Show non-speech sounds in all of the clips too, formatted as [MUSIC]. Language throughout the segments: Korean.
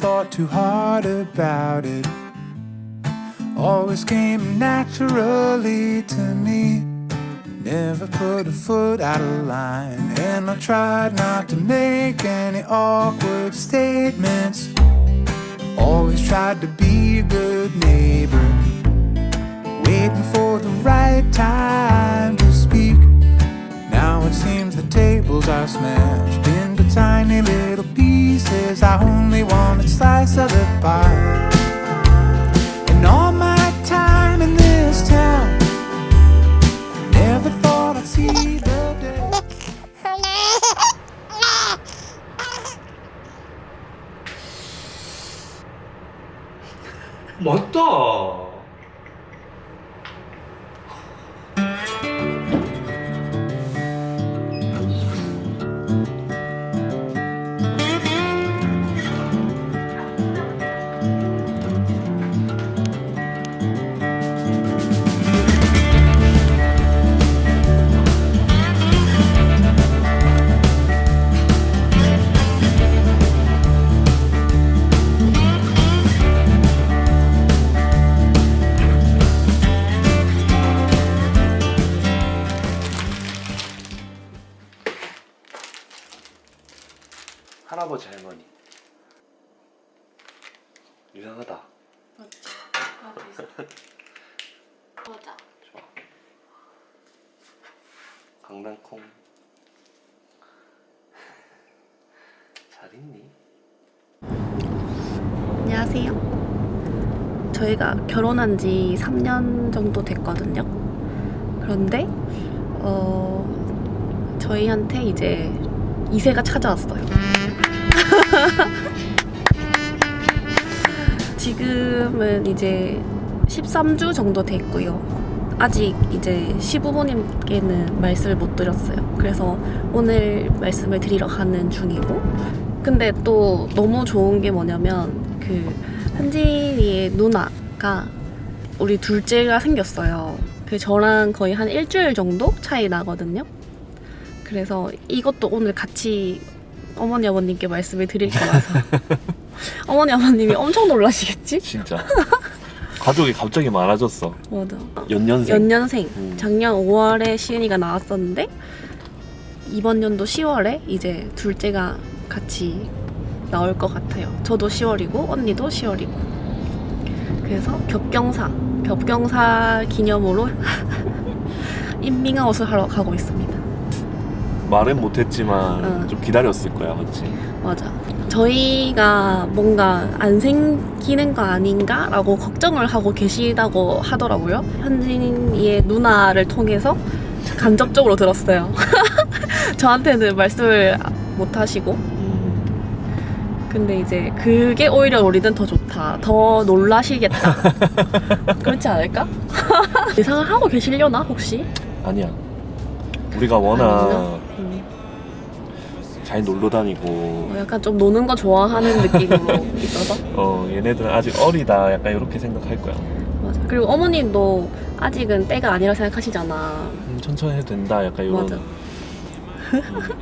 thought too hard about it. Always came naturally to me. Never put a foot out of line, and I tried not to make any awkward statements. Always tried to be a good neighbor, waiting for the right time to speak. Now it seems the tables are smashed you want a slice of the pie? 할아버지 할머니. 이상하다. 맞지? 보자. 좋아. 강낭콩. [LAUGHS] 잘 있니? 안녕하세요. 저희가 결혼한 지 3년 정도 됐거든요. 그런데 어 저희한테 이제 2세가 찾아왔어요. [LAUGHS] 지금은 이제 13주 정도 됐고요. 아직 이제 시부모님께는 말씀을 못 드렸어요. 그래서 오늘 말씀을 드리러 가는 중이고. 근데 또 너무 좋은 게 뭐냐면 그 현진이의 누나가 우리 둘째가 생겼어요. 그 저랑 거의 한 일주일 정도 차이 나거든요. 그래서 이것도 오늘 같이 어머니 아버님께 말씀을 드릴 거라서 [LAUGHS] 어머니 아버님이 엄청 놀라시겠지? 진짜. 가족이 갑자기 많아졌어. 맞아. 연년생. 연년생. 음. 작년 5월에 시은이가 나왔었는데 이번 연도 10월에 이제 둘째가 같이 나올 것 같아요. 저도 10월이고 언니도 10월이고. 그래서 겹경사, 겹경사 기념으로 [LAUGHS] 인밍아웃을 하러 가고 있습니다. 말은 못했지만 어. 좀 기다렸을 거야, 맞지? 맞아. 저희가 뭔가 안 생기는 거 아닌가라고 걱정을 하고 계시다고 하더라고요. 현진이의 누나를 통해서 간접적으로 들었어요. [LAUGHS] 저한테는 말씀을 못 하시고. 근데 이제 그게 오히려 우리는 더 좋다. 더 놀라시겠다. [LAUGHS] 그렇지 않을까? [LAUGHS] 예상을 하고 계시려나 혹시? 아니야. 우리가 워낙. 음. 잘 놀러 다니고 어, 약간 좀 노는 거 좋아하는 느낌으로 [LAUGHS] 있어서. 어 얘네들은 아직 어리다 약간 이렇게 생각할 거야. 맞아. 그리고 어머님도 아직은 때가 아니라 생각하시잖아. 음, 천천히 해도 된다 약간 이런. 맞아. [LAUGHS]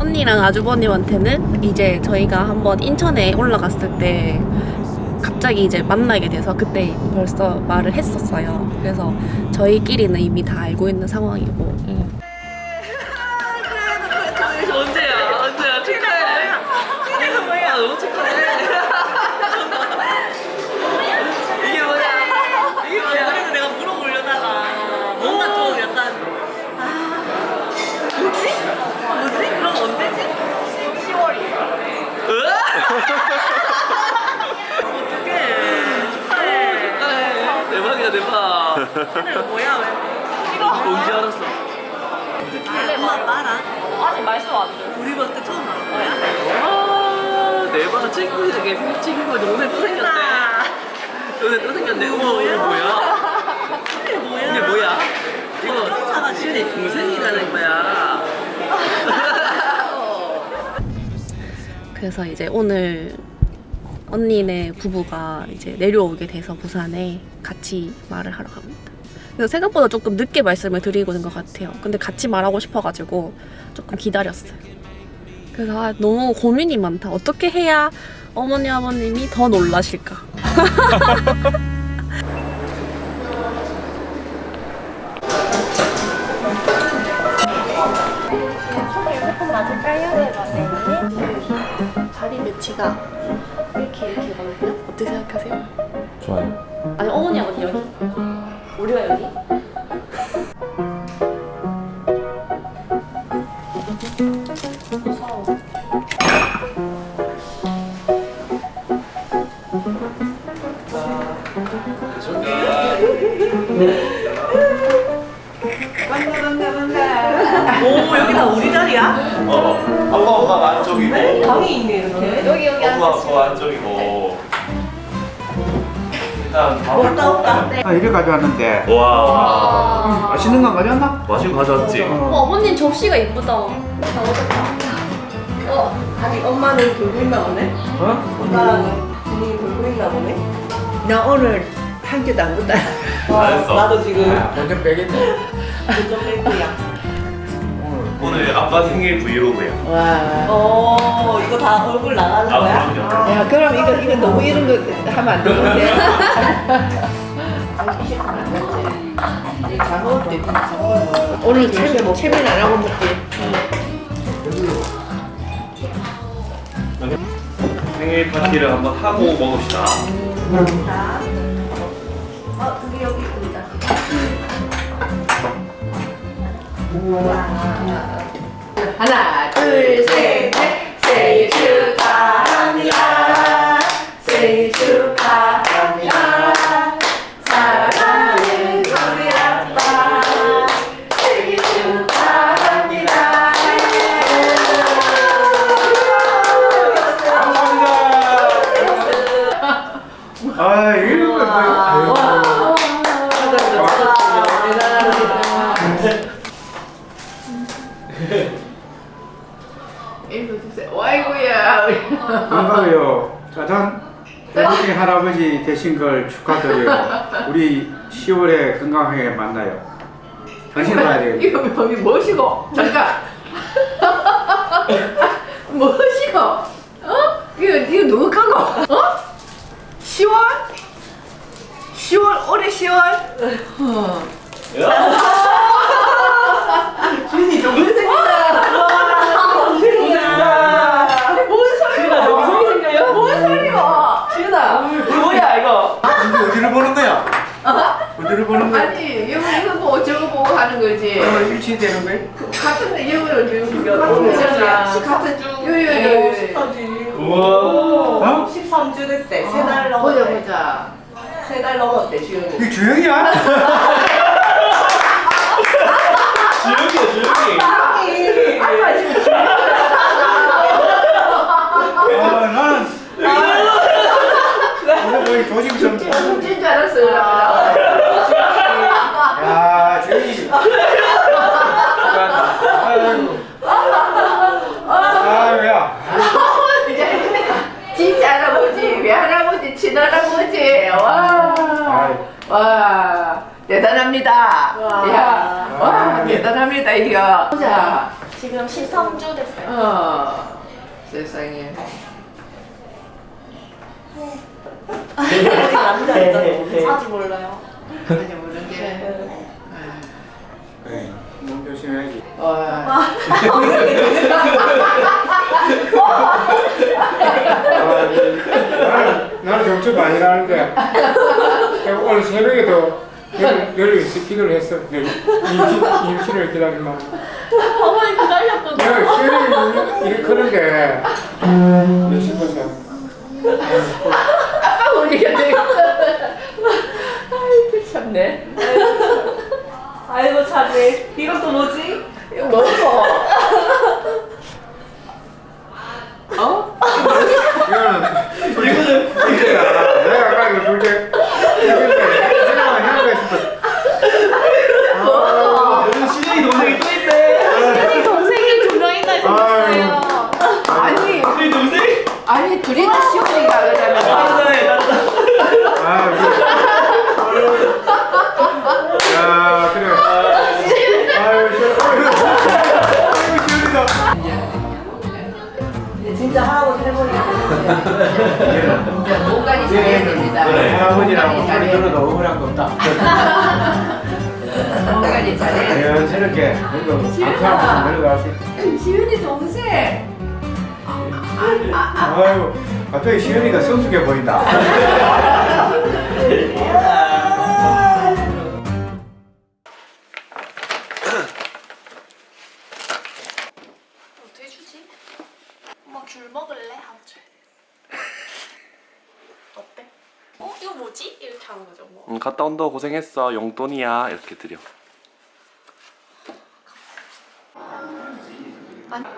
언니랑 아주버님한테는 이제 저희가 한번 인천에 올라갔을 때 갑자기 이제 만나게 돼서 그때 벌써 말을 했었어요. 그래서 저희끼리는 이미 다 알고 있는 상황이고. 근데 이거 뭐야? 왜? 이거 뭔지 알았어. 엄마 말아. 아직 말씀 안 돼. 우리 봤을 때 처음 알은 거야? 아, 내가 친구 중에 친구가 오늘 또 생겼대. 오늘 또 생겼네. 어머, 이게 뭐야? 이게 뭐야? 이게 뭐야? 이거 시은이 동생이라는 거야. [LAUGHS] [LAUGHS] 그래서 이제 오늘 언니네 부부가 이제 내려오게 돼서 부산에 같이 말을 하러 갑니다. 그래서 생각보다 조금 늦게 말씀을 드리고 있는 것 같아요. 근데 같이 말하고 싶어가지고 조금 기다렸어요. 그래서 아, 너무 고민이 많다. 어떻게 해야 어머니 아버님이 더 놀라실까? [LAUGHS] 다리 매치가 이렇게 이렇게 가거든요. 어떻게 생각하세요? 좋아요. 아니 어머니 아버님 여기 우리가 여기 없다. 아, 가져왔는데. 와, 맛있는 거 가져왔나? 마시고 가져왔지. 어, 어머님 접시가 이쁘다 잘 얻었다 어 아직 엄마는 돌고 있나 보네. 어? 엄마는 분이 돌고 있나 보네. 나 오늘 한 개도 안 묻다. 잘했어. 나도 지금 완전 빼겠네. 운전 뺄게야. 오늘 아빠 생일 브이로그야. 와. 어 이거 다 얼굴 나가는 아, 거야? 그럼요. 야, 그럼 이거 이거 너무 이런 거 하면 안 되는데. [LAUGHS] 오늘 채 채민 안 하고 먹지. 생일 파티를 한번 하고 먹읍시다. 어 그게 여기 있습니다 하나, 둘, 셋, 넷. 생일 축하합니다. 생일 축하합니다. 되신 걸 축하드려요. [LAUGHS] 우리 10월에 건강하게 만나요. 당신 봐야 되겠네. 이거 여기 뭐시고? 잠깐. [LAUGHS] 뭐시고? 어? 이거 이거 누구 거고? 어? 10월? 10월 올해 10월? 어. 준이 동생이다. 와 동생이다. 뭔 소리야? 동생이 생겨요? 뭔 소리야? 지은아. 뭐야 이거? 근데 어디를 보는 거야? 어디를 보는 거야? 아니 이거 이거 보고 저거 보고 하는 거지. 어, 일치되는 거야? 같은 이거를 지금 같은 거잖아. 거잖아. 같은 요요요. 14주. 우와. 어? 13주 됐대. 세달 보자 넘었대. 보자. 세달 넘었대 주영이. 이게 주영이야? 주영이야, 주영이. 아빠 지금 아, 나는. 오늘 거의 조짐성. 진줄 알았어요. 야, 주영이. 아이고. 아유야. 진짜 할아버지, 외할아버지, 친할아버지. 와. 와. 대단합니다. 와. 야, 와, 아, 대단합니다, 이거. 보자. 지금 13주 됐어요 어. 세상에. 아직 몰라요 아직 모르는데. 그래, 몸 조심해야지. 와. 나는, 나는 정치 많이 나는데 오늘 새벽에도 열을 스키를 했어. 내 임신, 임신을 기다리면. 어머니 기다렸거든요 내가 시험이 이렇게 크는데 몇 싶어서. 보니까 내가. 아이고, 참네. 아이고 참네. 이건 또 뭐지? 이거 먹어. 어? 이거는 이거는 둘째야. 내가 아까 이거 둘째. 둘째인데 생각만 해보고 싶어. 여기 시정이 동생이 또 있네. 동생이 두 명이나 있어요 아니, 우리 동생? 아니, 둘이 다 시원이가 그러면. 할아버지랑 소리 들어도 억울한 거 없다. [LAUGHS] 어머니 잘해. 자연스럽게 그리고 방송하면서 내려갈 수 있다. 시윤이 동생. 아유, 갑자기 시연이가 성숙해 보인다. [LAUGHS] 온다 고생했어. 용돈이야. 이렇게 드려.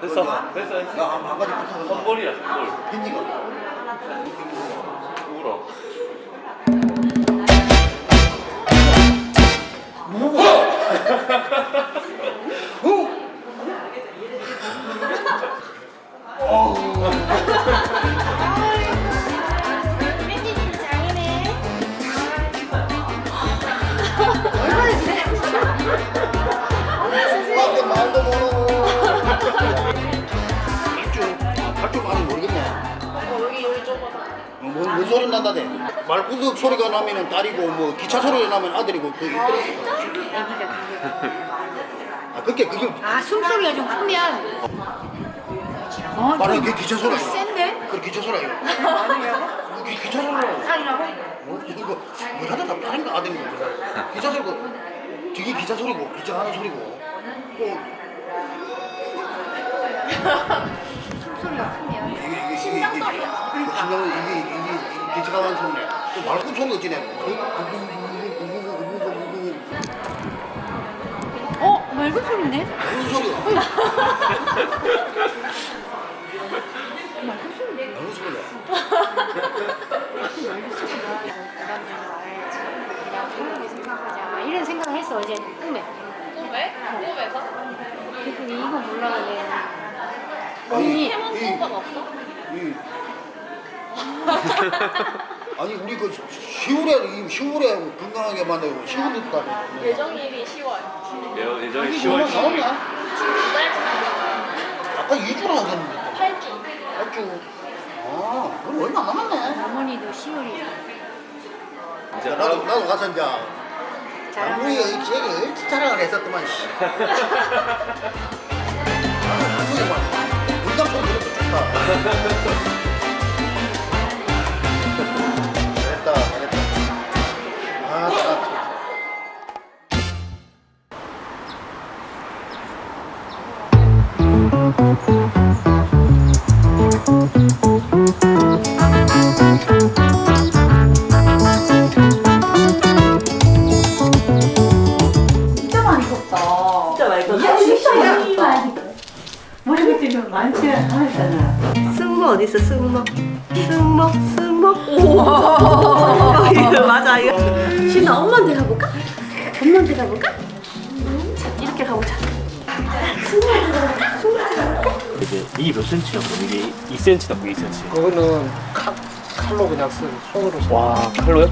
됐어. 됐어. 됐어. 선물이야, 선물. 빈니가. 울어. 말구석 소리가 나면은 딸이고 뭐 기차 소리가 나면 아들이고 그 아, 그게 그게 아 숨소리가 좀 크면. 어, 바로 좀그 기차 소리. 센데? 그 기차 소리. 아니에요? 그 기- 기차 소리라고. 아니라고? 뭐 이거 뭐 하다 다 다른 거 아들인 거. 기차 소리고 저게 기차 소리고 기차 하는 소리고. 또 [LAUGHS] 숨소리가 크면. 이게 이게 심장 소리야. 심장 이게 이게 기차가 하는 소리네. 소리가 지네. 어 맑은? 맑은 소리. 그냥 편하게 생각하자 이런 생각을 했어 어제 꿈에 꿈에? 꿈에서? 근데 이거 몰랐는데 해본 이- 건 없어? 이- [LAUGHS] 아니 우리 그 10월에 10월에 건강하게 만들고 10월 달에 예정일이 10월. 예, 예전에 이게 10월 얼마 10일. 나왔나? 아까 2주나 하셨는데 8주. 8주 아 그럼 얼마 안 남았네 어머니도 10월이 이제 나도, 나도 가서 이제 장모이가 이 기획을 일찍 자랑을 했었더만 씨 [LAUGHS] 장모이가 막 문장통 들어도 좋다 진짜 많이 컸다. 진짜 많이 컸어. 야, 진짜 많이 컸다. 머리 밑에는 많지 않았잖아. 승모 어디 있어? 승모. 승모, 승모. 오. 이거 [LAUGHS] 맞아 이거. 신나 엄마한테 가볼까? 엄마한테 가볼까? 자, 이렇게 가보자. 이게 이게 몇 센치였어? 이게 2cm다, 2cm. 그거는 칼, 칼로 그냥 쓴 손으로 써. 와, 칼로요?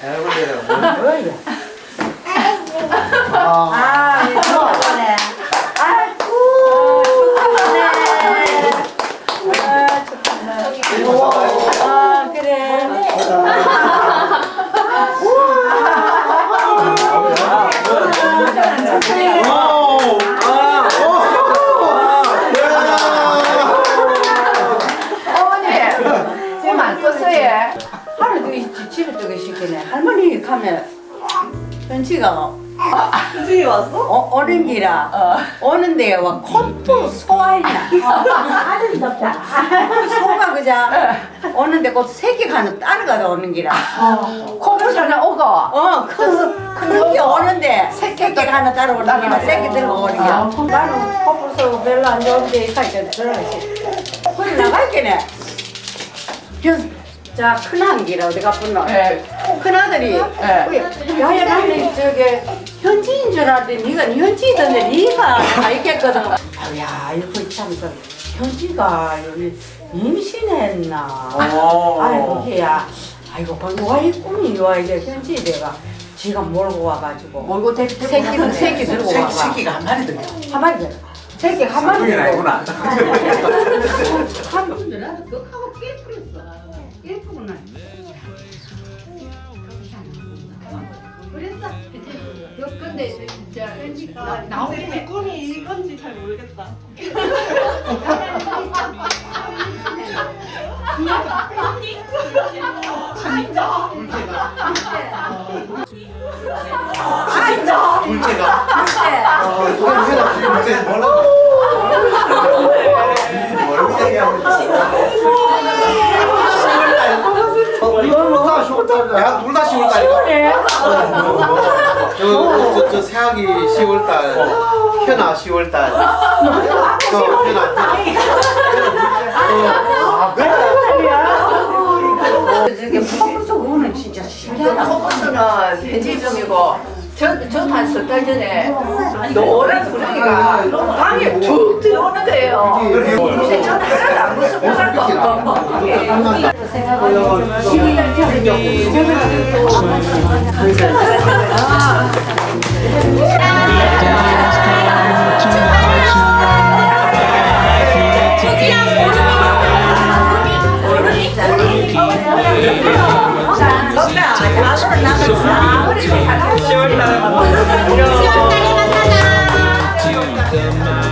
할아버지는 뭐, 뭐야 이거? 아, 예, 축하하네. 아이고, 축하하네. 아, 축하하네. 아, 떴어요. 하루도 있지, 집에 저기 시키네. 할머니 가면 현치가 승이 왔어? 어, 오는 기라 오는데 와 콧불 소화했나? 아주 덥다. 소가 그자 오는데 곧 새끼 가는 따라가다 오는 기라 콧물 전에 오고. 어큰큰게 오는데 새끼가 하나 따라오는 기라 새끼 들고 오는 기라 나는 콧불 쏘고 별로 안 좋은데 이까지 들어가지. 그래 나갈게네 자 큰아기라 어디 가뿐노 예. 큰아들이. 야야 나는 저게 현지인 줄 알았더니 네가 현지인인데 네가 다 있겠거든. 아 야 이거 참그 현지가 여기 임신했나? 아이고 걔야. 아이고 누가 이 꿈이 와 이게 현지 내가. 지가 몰고 와가지고. 몰고 대 새끼 새끼 들고 와가. 새끼가 한 마리 들려. 한 마리. 새끼 한 마리 그게 들고. 아니구나. 한 그하고 깨풀었어 깨풀구나 그랬어. 근데 진짜 나오게 꿈이 이건지 잘 모르겠다. 둘째가. 어, 그럼 해가? 지금 둘째 뭐라고? 뭘 얘기하고 어, 이건 10월달, 야, 둘다 10월달이가. 저, 저, 저, 새학이 10월달, 현아 10월달. 저, 현아. 아, 그래? 저게 퍼블소 그거는 진짜 신기하다 콧물수는 현지병이고 저저한 석달 전에 노란 구렁이가 방에 툭 들어오는 거예요. 근데 저는 하나도 안 무섭고 Oh, come